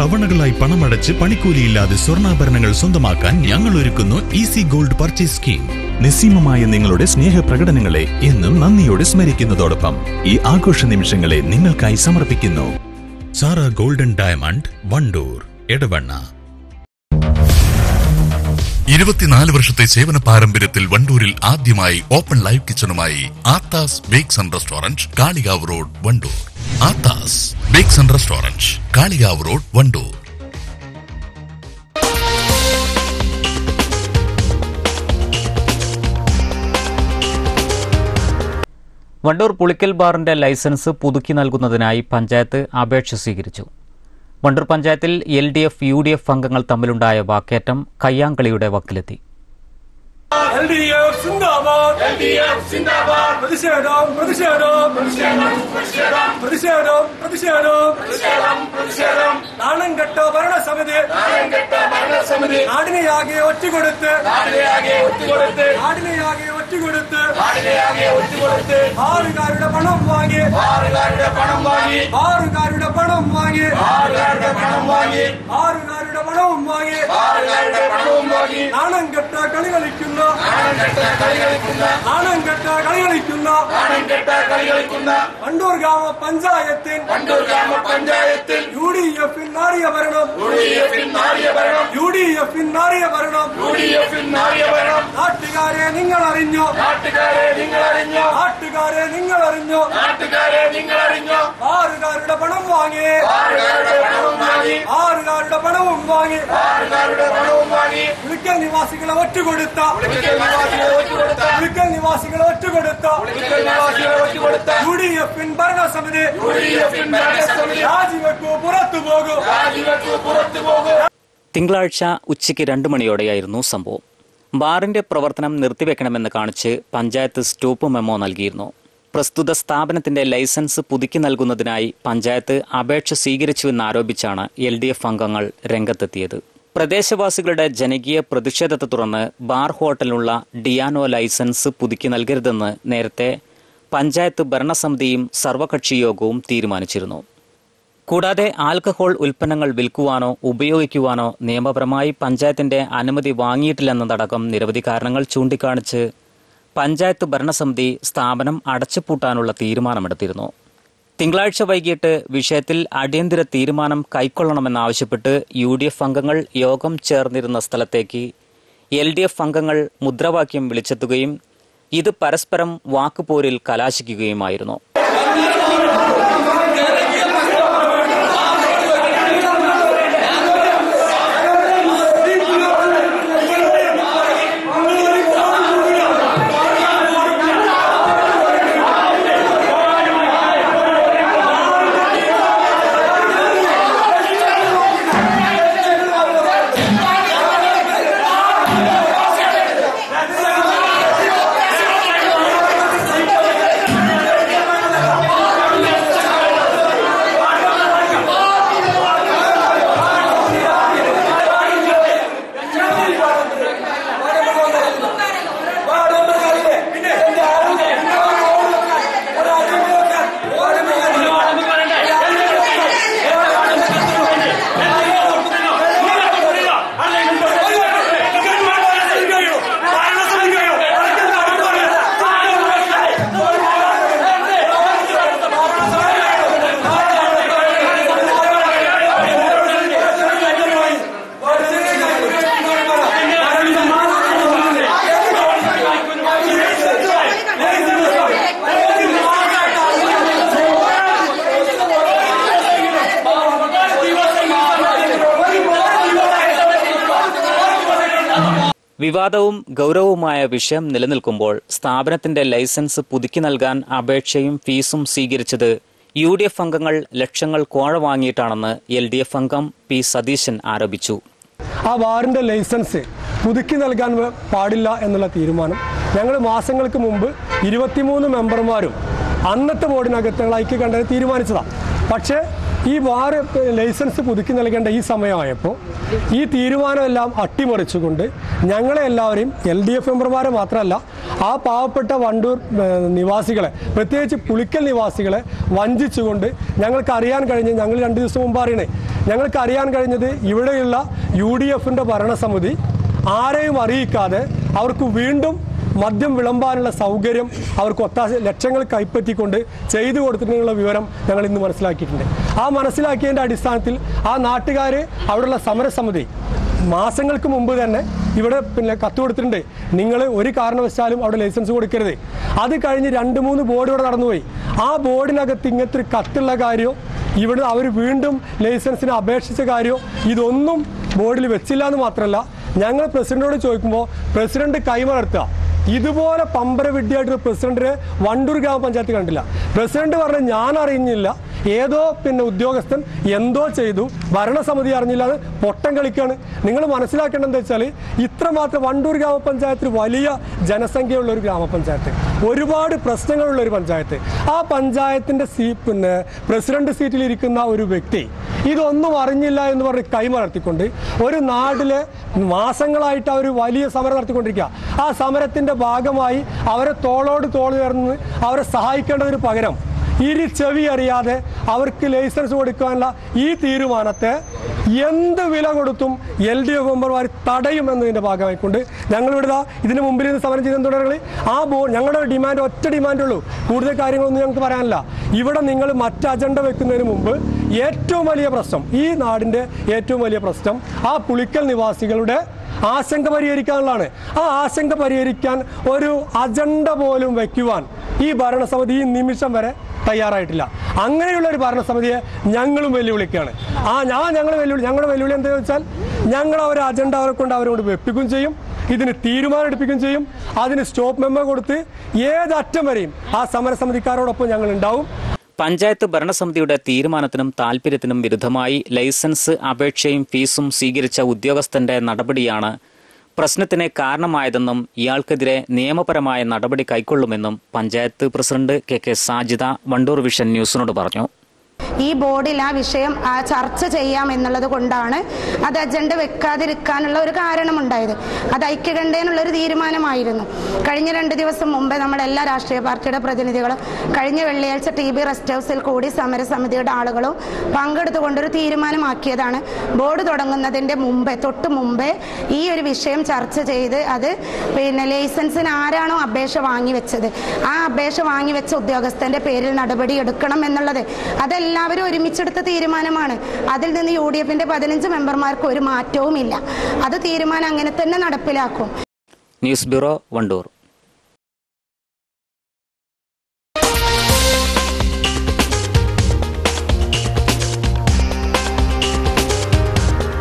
തവണകളായി പണമടച്ച് പണിക്കൂലിയില്ലാതെ സ്വർണാഭരണങ്ങൾ സ്വന്തമാക്കാൻ ഞങ്ങൾ ഒരുക്കുന്നു ഈസി ഗോൾഡ് പർച്ചേസ് സ്കീം നിസ്സീമമായ നിങ്ങളുടെ സ്നേഹപ്രകടനങ്ങളെ എന്നും നന്ദിയോടെ സ്മരിക്കുന്നതോടൊപ്പം ഈ ആഘോഷ നിമിഷങ്ങളെ നിങ്ങൾക്കായി സമർപ്പിക്കുന്നു. Sara golden diamond Wandoor Edavanna. ഇരുപത്തിനാല് വർഷത്തെ സേവന പാരമ്പര്യത്തിൽ വണ്ടൂരിൽ ആദ്യമായി open live കിച്ചണുമായി Aathas bakes and restaurant Kalikavu road Wandoor. Aathas bakes and restaurant Kalikavu road Wandoor. Wandoor Pulikkal ബാറിന്റെ ലൈസൻസ് പുതുക്കി നൽകുന്നതിനായി പഞ്ചായത്ത് അപേക്ഷ സ്വീകരിച്ചു. വണ്ടൂർ പഞ്ചായത്തിൽ L D F U D F അംഗങ്ങൾ തമ്മിലുണ്ടായ വാക്കേറ്റം കയ്യാങ്കളിയുടെ വക്കിലെത്തി. നാണം കെട്ട ഭരണസമിതി. നാടിനെയാകെ ഒറ്റുകൊടുത്ത്. നാടിനെയാകെ ഒറ്റുകൊടുത്ത് നാടിനെയാകെ ഒറ്റുകൊടുത്ത് നാടിനെയാകെ ഒറ്റുകൊടുത്ത് ആറുകാരുടെ പണം വാങ്ങി ആറുകാരുടെ പണം വാങ്ങി ആറുകാരുടെ പണം വാങ്ങി ആറുകാരുടെ പണം വാങ്ങി ആറുകാരുടെ പണവും വാങ്ങി ആറുകാരുടെ പണവും വാങ്ങി നാണം കെട്ട കളി കളിക്കുന്ന നാണം കെട്ട കളി കളിക്കുന്ന നാണം കെട്ട കളി കളിക്കുന്ന നാണം കെട്ട കളി കളിക്കുന്ന വണ്ടൂർ ഗ്രാമ പഞ്ചായത്തിൽ വണ്ടൂർ ഗ്രാമ പഞ്ചായത്തിൽ യു ഡി എഫിൽ നാറിയ ഭരണം യു ഡി എഫിൽ നാറിയ ഭരണം യു ഡി എഫിൽ നാട്ടുകാരെ നിങ്ങൾ അറിഞ്ഞോ നാട്ടുകാരെ നിങ്ങൾ അറിഞ്ഞോ നാട്ടുകാരെ നിങ്ങൾ അറിഞ്ഞോ നാട്ടുകാരെ നിങ്ങൾ അറിഞ്ഞോ ആറുകാരുടെ പണം വാങ്ങി. ആറുകാരുടെ പണവും വാങ്ങി. പുളിക്കൽ നിവാസികളെ ഒറ്റുകൊടുത്ത. കൊടുത്ത നിവാസികളെ ഒറ്റുകൊടുത്ത. പുളിക്കൽ നിവാസികളെ ഒറ്റ കൊടുത്ത യു ഡി എഫിൻ ഭരണസമിതി. യു ഡി എഫിൻ ഭരണസമിതി. രാജിവെക്കൂ പുറത്തു പോകൂ. രാജിവെക്കൂ പുറത്തു പോകൂ. തിങ്കളാഴ്ച ഉച്ചയ്ക്ക് രണ്ടു മണിയോടെയായിരുന്നു സംഭവം. ബാറിന്റെ പ്രവർത്തനം നിർത്തിവെക്കണമെന്ന് കാണിച്ച് പഞ്ചായത്ത് സ്റ്റോപ്പ് മെമ്മോ നൽകിയിരുന്നു. പ്രസ്തുത സ്ഥാപനത്തിന്റെ ലൈസൻസ് പുതുക്കി നൽകുന്നതിനായി പഞ്ചായത്ത് അപേക്ഷ സ്വീകരിച്ചുവെന്നാരോപിച്ചാണ് എൽ ഡി എഫ് അംഗങ്ങൾ രംഗത്തെത്തിയത്. പ്രദേശവാസികളുടെ ജനകീയ പ്രതിഷേധത്തെ തുടർന്ന് ബാർ ഹോട്ടലിനുള്ള ഡിയാനോ ലൈസൻസ് പുതുക്കി നൽകരുതെന്ന് നേരത്തെ പഞ്ചായത്ത് ഭരണസമിതിയും സർവകക്ഷി യോഗവും തീരുമാനിച്ചിരുന്നു. കൂടാതെ ആൽക്കഹോൾ ഉൽപ്പന്നങ്ങൾ വിൽക്കുവാനോ ഉപയോഗിക്കുവാനോ നിയമപരമായി പഞ്ചായത്തിന്റെ അനുമതി വാങ്ങിയിട്ടില്ലെന്നതടക്കം നിരവധി കാരണങ്ങൾ ചൂണ്ടിക്കാണിച്ച് പഞ്ചായത്ത് ഭരണസമിതി സ്ഥാപനം അടച്ചുപൂട്ടാനുള്ള തീരുമാനമെടുത്തിരുന്നു. തിങ്കളാഴ്ച വൈകിട്ട് വിഷയത്തിൽ അടിയന്തര തീരുമാനം കൈക്കൊള്ളണമെന്നാവശ്യപ്പെട്ട് യു ഡി എഫ് അംഗങ്ങൾ യോഗം ചേർന്നിരുന്ന സ്ഥലത്തേക്ക് എൽ ഡി എഫ് അംഗങ്ങൾ മുദ്രാവാക്യം വിളിച്ചെത്തുകയും ഇത് പരസ്പരം വാക്കുപോരിൽ കലാശിക്കുകയുമായിരുന്നു. വിവാദവും ഗൗരവവുമായ വിഷയം നിലനിൽക്കുമ്പോൾ സ്ഥാപനത്തിന്റെ ലൈസൻസ് പുതുക്കി നൽകാൻ അപേക്ഷയും ഫീസും സ്വീകരിച്ചത് യു ഡി എഫ് അംഗങ്ങൾ ലക്ഷങ്ങൾ കോഴ വാങ്ങിയിട്ടാണെന്ന് എൽ ഡി എഫ് അംഗം പി സതീശൻ ആരോപിച്ചു. ആ വാറിന്റെ ലൈസൻസ് പുതുക്കി നൽകാൻ പാടില്ല എന്നുള്ള തീരുമാനം ഞങ്ങൾ മാസങ്ങൾക്ക് മുമ്പ് ഇരുപത്തിമൂന്ന് മെമ്പർമാരും അന്നത്തെ ബോർഡിനകത്ത് ഐക്യ കണ്ടത് തീരുമാനിച്ചതാണ് പക്ഷേ ഈ വാർ ലൈസൻസ് പുതുക്കി നൽകേണ്ട ഈ സമയമായപ്പോൾ ഈ തീരുമാനമെല്ലാം അട്ടിമറിച്ചുകൊണ്ട് ഞങ്ങളെ എല്ലാവരെയും എൽ ഡി എഫ് മെമ്പർമാരെ മാത്രമല്ല ആ പാവപ്പെട്ട വണ്ടൂർ നിവാസികളെ പ്രത്യേകിച്ച് പുളിക്കൽ നിവാസികളെ വഞ്ചിച്ചുകൊണ്ട് ഞങ്ങൾക്ക് അറിയാൻ കഴിഞ്ഞ് ഞങ്ങൾ രണ്ട് ദിവസം മുമ്പ് അറിയണേ ഞങ്ങൾക്ക് അറിയാൻ കഴിഞ്ഞത് ഇവിടെയുള്ള യു ഡി എഫിന്റെ ഭരണസമിതി ആരെയും അറിയിക്കാതെ അവർക്ക് വീണ്ടും മദ്യം വിളമ്പാനുള്ള സൗകര്യം അവർക്ക് ഒത്താശ ലക്ഷങ്ങൾ കൈപ്പറ്റിക്കൊണ്ട് ചെയ്തു കൊടുത്തിട്ടുള്ള വിവരം ഞങ്ങൾ ഇന്ന് മനസ്സിലാക്കിയിട്ടുണ്ട്. ആ മനസ്സിലാക്കിയതിന്റെ അടിസ്ഥാനത്തിൽ ആ നാട്ടുകാർ അവിടെയുള്ള സമരസമിതി മാസങ്ങൾക്ക് മുമ്പ് തന്നെ ഇവിടെ പിന്നെ കത്ത് കൊടുത്തിട്ടുണ്ട്. നിങ്ങൾ ഒരു കാരണവശാലും അവിടെ ലൈസൻസ് കൊടുക്കരുത്. അത് കഴിഞ്ഞ് രണ്ട് മൂന്ന് ബോർഡ് ഇവിടെ നടന്നുപോയി. ആ ബോർഡിനകത്ത് ഇങ്ങനത്തെ ഒരു കത്തുള്ള കാര്യമോ ഇവിടെ അവർ വീണ്ടും ലൈസൻസിന് അപേക്ഷിച്ച കാര്യമോ ഇതൊന്നും ബോർഡിൽ വെച്ചില്ല എന്ന് മാത്രമല്ല ഞങ്ങൾ പ്രസിഡന്റോട് ചോദിക്കുമ്പോൾ പ്രസിഡന്റ് കൈമലർത്തുക. ഇതുപോലെ പമ്പര വിഡ്ഢിയായിട്ടൊരു പ്രസിഡന്റിനെ വണ്ടൂർ ഗ്രാമപഞ്ചായത്ത് കണ്ടില്ല. പ്രസിഡന്റ് പറഞ്ഞ ഞാൻ അറിഞ്ഞില്ല ഏതോ പിന്നെ ഉദ്യോഗസ്ഥൻ എന്തോ ചെയ്തു. ഭരണസമിതി അറിഞ്ഞില്ല അത് പൊട്ടം കളിക്കാണ്. നിങ്ങൾ മനസ്സിലാക്കേണ്ടത് എന്താ വെച്ചാൽ ഇത്രമാത്രം വണ്ടൂർ ഗ്രാമപഞ്ചായത്തിൽ വലിയ ജനസംഖ്യയുള്ള ഒരു ഗ്രാമപഞ്ചായത്ത്. ഒരുപാട് പ്രശ്നങ്ങളുള്ള ഒരു പഞ്ചായത്ത്. ആ പഞ്ചായത്തിന്റെ സീ പിന്നെ പ്രസിഡന്റ് സീറ്റിൽ ഇരിക്കുന്ന ഒരു വ്യക്തി ഇതൊന്നും അറിഞ്ഞില്ല എന്ന് പറഞ്ഞ് കൈമലർത്തിക്കൊണ്ട് ഒരു നാട്ടിലെ മാസങ്ങളായിട്ട് അവർ വലിയ സമരം നടത്തിക്കൊണ്ടിരിക്കുക. ആ സമരത്തിന്റെ ഭാഗമായി അവരെ തോളോട് തോൾ ചേർന്ന് അവരെ സഹായിക്കേണ്ടതിന് പകരം ഇരു ചെവി അറിയാതെ അവർക്ക് ലൈസൻസ് കൊടുക്കാനുള്ള ഈ തീരുമാനത്തെ എന്ത് വില കൊടുത്തും എൽ ഡി എഫ് മെമ്പർമാർ തടയും എന്നതിന്റെ ഭാഗമായിക്കൊണ്ട് ഞങ്ങളിവിടെ ഇതിന് മുമ്പിൽ നിന്ന് സമരം ചെയ്യുന്ന തുടരുകൾ ആ ബോ ഞങ്ങളുടെ ഡിമാൻഡ് ഒറ്റ ഡിമാൻഡേ ഉള്ളൂ കൂടുതൽ കാര്യങ്ങളൊന്നും ഞങ്ങൾക്ക് പറയാനില്ല. ഇവിടെ നിങ്ങൾ മറ്റ് അജണ്ട വെക്കുന്നതിന് മുമ്പ് ഏറ്റവും വലിയ പ്രശ്നം ഈ നാടിന്റെ ഏറ്റവും വലിയ പ്രശ്നം ആ പുളിക്കൽ നിവാസികളുടെ ആശങ്ക പരിഹരിക്കാനുള്ളതാണ്. ആ ആശങ്ക പരിഹരിക്കാൻ ഒരു അജണ്ട പോലും വയ്ക്കുവാൻ ഈ ഭരണസമിതി ഈ നിമിഷം വരെ തയ്യാറായിട്ടില്ല. അങ്ങനെയുള്ള ഒരു ഭരണസമിതിയെ ഞങ്ങളും വെല്ലുവിളിക്കുകയാണ്. ആ ഞാൻ ഞങ്ങൾ വെല്ലുവിളി ഞങ്ങളുടെ വെല്ലുവിളി എന്താ വെച്ചാൽ ഞങ്ങൾ അവരെ അജണ്ട അവരെ കൊണ്ട് അവരോട് വെപ്പിക്കുകയും ചെയ്യും ഇതിന് തീരുമാനം എടുപ്പിക്കുകയും ചെയ്യും അതിന് സ്റ്റോപ്പ് മെമ്മോ കൊടുത്ത് ഏതറ്റം വരെയും ആ സമരസമിതിക്കാരോടൊപ്പം ഞങ്ങൾ ഉണ്ടാവും പഞ്ചായത്ത് ഭരണസമിതിയുടെ തീരുമാനത്തിനും താൽപര്യത്തിനും വിരുദ്ധമായി ലൈസൻസ് അപേക്ഷയും ഫീസും സ്വീകരിച്ച ഉദ്യോഗസ്ഥന്റെ നടപടിയാണ് പ്രശ്നത്തിന് കാരണമായതെന്നും ഇയാൾക്കെതിരെ നിയമപരമായ നടപടി കൈക്കൊള്ളുമെന്നും panchayat president K K Sajida Wandoor vision ന്യൂസിനോട് പറഞ്ഞു ഈ ബോർഡിൽ ആ വിഷയം ചർച്ച ചെയ്യാം എന്നുള്ളത് കൊണ്ടാണ് അത് അജണ്ട വെക്കാതിരിക്കാനുള്ള ഒരു കാരണമുണ്ടായത്. അത് ഐക്യകണ്ഠേനുള്ള ഒരു തീരുമാനമായിരുന്നു. കഴിഞ്ഞ രണ്ട് ദിവസം മുമ്പ് നമ്മുടെ എല്ലാ രാഷ്ട്രീയ പാർട്ടിയുടെ പ്രതിനിധികളും കഴിഞ്ഞ വെള്ളിയാഴ്ച ടി ബി റെസ്റ്റ് ഹൗസിൽ കൂടി സമരസമിതിയുടെ ആളുകളും പങ്കെടുത്തുകൊണ്ടൊരു തീരുമാനമാക്കിയതാണ്. ബോർഡ് തുടങ്ങുന്നതിന്റെ മുമ്പേ തൊട്ട് മുമ്പേ ഈ ഒരു വിഷയം ചർച്ച ചെയ്ത് അത് പിന്നെ ലൈസൻസിന് ആരാണോ അപേക്ഷ വാങ്ങി വെച്ചത് ആ അപേക്ഷ വാങ്ങി വെച്ച ഉദ്യോഗസ്ഥന്റെ പേരിൽ നടപടി എടുക്കണം എന്നുള്ളത്. അതെല്ലാവരും ഒരുമിച്ചെടുത്ത തീരുമാനമാണ്. അതിൽ നിന്ന് യു ഡി എഫിന്റെ പതിനഞ്ച് മെമ്പർമാർക്ക് ഒരു മാറ്റവുമില്ല. അത് തീരുമാനം അങ്ങനെ തന്നെ നടപ്പിലാക്കും. News bureau Wandoor.